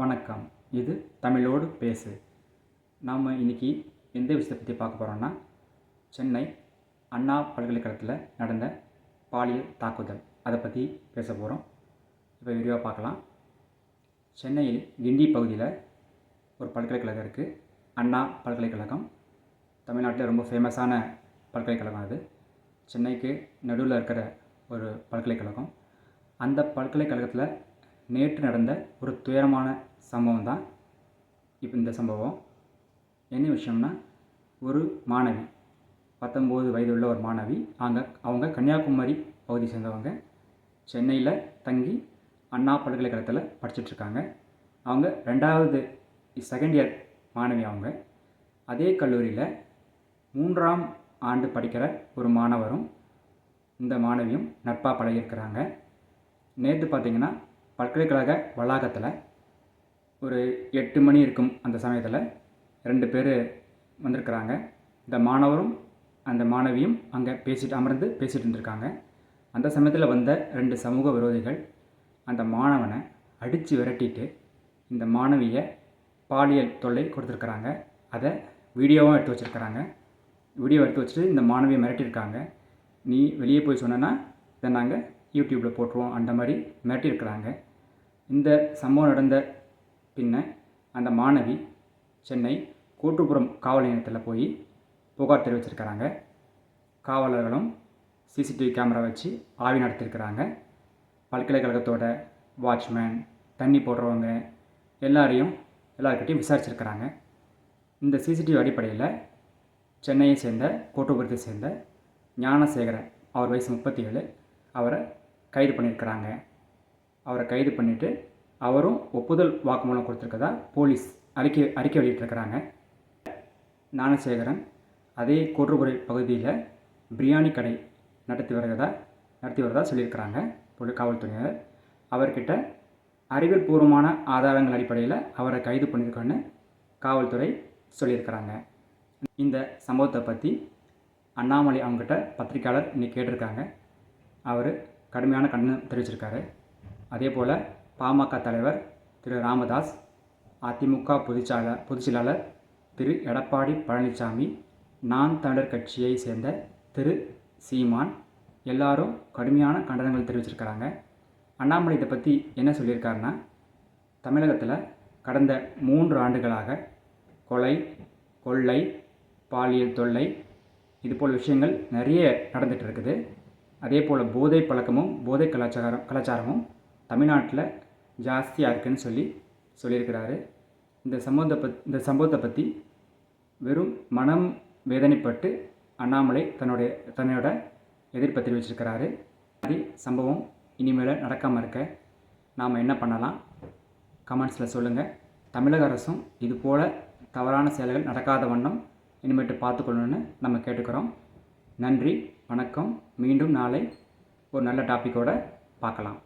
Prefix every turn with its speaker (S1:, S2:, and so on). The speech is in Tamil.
S1: வணக்கம். இது தமிழோடு பேசு. நாம் இன்னைக்கு எந்த விஷயத்தை பற்றி பார்க்க போகிறோன்னா சென்னை அண்ணா பல்கலைக்கழகத்தில் நடந்த பாலியல் தாக்குதல். அதை பற்றி பேச போகிறோம் இப்போ விரிவாக பார்க்கலாம். சென்னையில் கிண்டி பகுதியில் ஒரு பல்கலைக்கழகம் இருக்குது அண்ணா பல்கலைக்கழகம். தமிழ்நாட்டில் ரொம்ப ஃபேமஸான பல்கலைக்கழகம் அது. சென்னைக்கு நடுவில் இருக்கிற ஒரு பல்கலைக்கழகம். அந்த பல்கலைக்கழகத்தில் நேற்று நடந்த ஒரு துயரமான சம்பவம் தான் இப்போ இந்த சம்பவம். என்ன விஷயம்னா ஒரு மாணவி பத்தொம்போது வயதுள்ள ஒரு மாணவி அங்கே அவங்க கன்னியாகுமரி பகுதி சேர்ந்தவங்க. சென்னையில் தங்கி அண்ணா பல்கலைக்கழகத்தில் படிச்சிட்ருக்காங்க. அவங்க ரெண்டாவது செகண்ட் இயர் மாணவி அவங்க. அதே கல்லூரியில் மூன்றாம் ஆண்டு படிக்கிற ஒரு மாணவரும் இந்த மாணவியும் நட்பாக பழகியிருக்கிறாங்க. நேற்று பார்த்திங்கன்னா பல்கலைக்கழக வளாகத்தில் ஒரு எட்டு மணி இருக்கும் அந்த சமயத்தில் ரெண்டு பேர் வந்திருக்கிறாங்க. இந்த மாணவரும் அந்த மாணவியும் அங்கே பேசிட்டு அமர்ந்து பேசிகிட்டு இருந்திருக்காங்க. அந்த சமயத்தில் வந்த ரெண்டு சமூக விரோதிகள் அந்த மாணவனை அடித்து விரட்டிட்டு இந்த மாணவியை பாலியல் தொல்லை கொடுத்துருக்குறாங்க. அதை வீடியோவும் எடுத்து வச்சுருக்கிறாங்க. வீடியோ எடுத்து வச்சுட்டு இந்த மாணவியை மிரட்டியிருக்காங்க. நீ வெளியே போய் சொன்னேன்னா இதை நாங்கள் யூடியூப்பில் போட்டுருவோம் அந்த மாதிரி மிரட்டியிருக்கிறாங்க. இந்த சம்பவம் நடந்த பின்ன அந்த மாணவி சென்னை கோட்டுப்புறம் காவல் நிலையத்தில் போய் புகார் தெரிவிச்சிருக்கிறாங்க. காவலர்களும் சிசிடிவி கேமரா வச்சு ஆவி நடத்தியிருக்கிறாங்க பல்கலைக்கழகத்தோட வாட்ச்மேன் தண்ணி போடுறவங்க எல்லாரையும் எல்லாருக்கிட்டையும் விசாரிச்சிருக்கிறாங்க. இந்த சிசிடிவி அடிப்படையில் சென்னையை சேர்ந்த கோட்டுப்புறத்தை சேர்ந்த ஞானசேகரன் அவர் வயசு முப்பத்தி ஏழு அவரை கைது பண்ணியிருக்கிறாங்க. அவரை கைது பண்ணிவிட்டு அவரும் ஒப்புதல் வாக்குமூலம் கொடுத்துருக்கதா போலீஸ் அறிக்கை அறிக்கை வெளியிட்டிருக்கிறாங்க. ஞானசேகரன் அதே கோட்டுப்புறை பகுதியில் பிரியாணி கடை நடத்தி வருகிறதா நடத்தி வருவதா சொல்லியிருக்கிறாங்க போலி காவல்துறையினர். அவர்கிட்ட அறிவியல் பூர்வமான ஆதாரங்கள் அடிப்படையில் அவரை கைது பண்ணியிருக்கோன்னு காவல்துறை சொல்லியிருக்கிறாங்க. இந்த சம்பவத்தை பற்றி அண்ணாமலை அவங்ககிட்ட பத்திரிக்கையாளர் இன்னைக்கு கேட்டிருக்காங்க. அவர் கடுமையான கண்டனம் தெரிவிச்சிருக்காரு. அதே போல் பாமக தலைவர் திரு ராமதாஸ் அதிமுக பொதுச்சாளர் பொதுச்செயலாளர் திரு எடப்பாடி பழனிசாமி நான் தமிழர் கட்சியை சேர்ந்த திரு சீமான் எல்லாரும் கடுமையான கண்டனங்கள் தெரிவிச்சிருக்கிறாங்க. அண்ணாமலை இதை பற்றி என்ன சொல்லியிருக்காருன்னா தமிழகத்தில் கடந்த மூன்று ஆண்டுகளாக கொலை கொள்ளை பாலியல் தொல்லை இது போல் விஷயங்கள் நிறைய நடந்துகிட்டு இருக்குது. அதே போல் போதை பழக்கமும் போதை கலாச்சாரம் கலாச்சாரமும் தமிழ்நாட்டில் ஜாஸ்தியாக இருக்குன்னு சொல்லி சொல்லியிருக்கிறாரு. இந்த சம்பவத்தை பத் இந்த சம்பவத்தை பற்றி வெறும் மனம் வேதனைப்பட்டு அண்ணாமலை தன்னுடைய தன்னோட எதிர்ப்பை தெரிவிச்சிருக்கிறாரு. மாதிரி சம்பவம் இனிமேல் நடக்காமல் இருக்க நாம் என்ன பண்ணலாம்? கமெண்ட்ஸில் சொல்லுங்கள் தமிழக அரசும் இது போல் தவறான செயல்கள் நடக்காத வண்ணம் இனிமேட்டு பார்த்துக்கொள்ளணும்னு நம்ம கேட்டுக்கிறோம். நன்றி வணக்கம். மீண்டும் நாளை ஒரு நல்ல டாப்பிக்கோடு பார்க்கலாம்.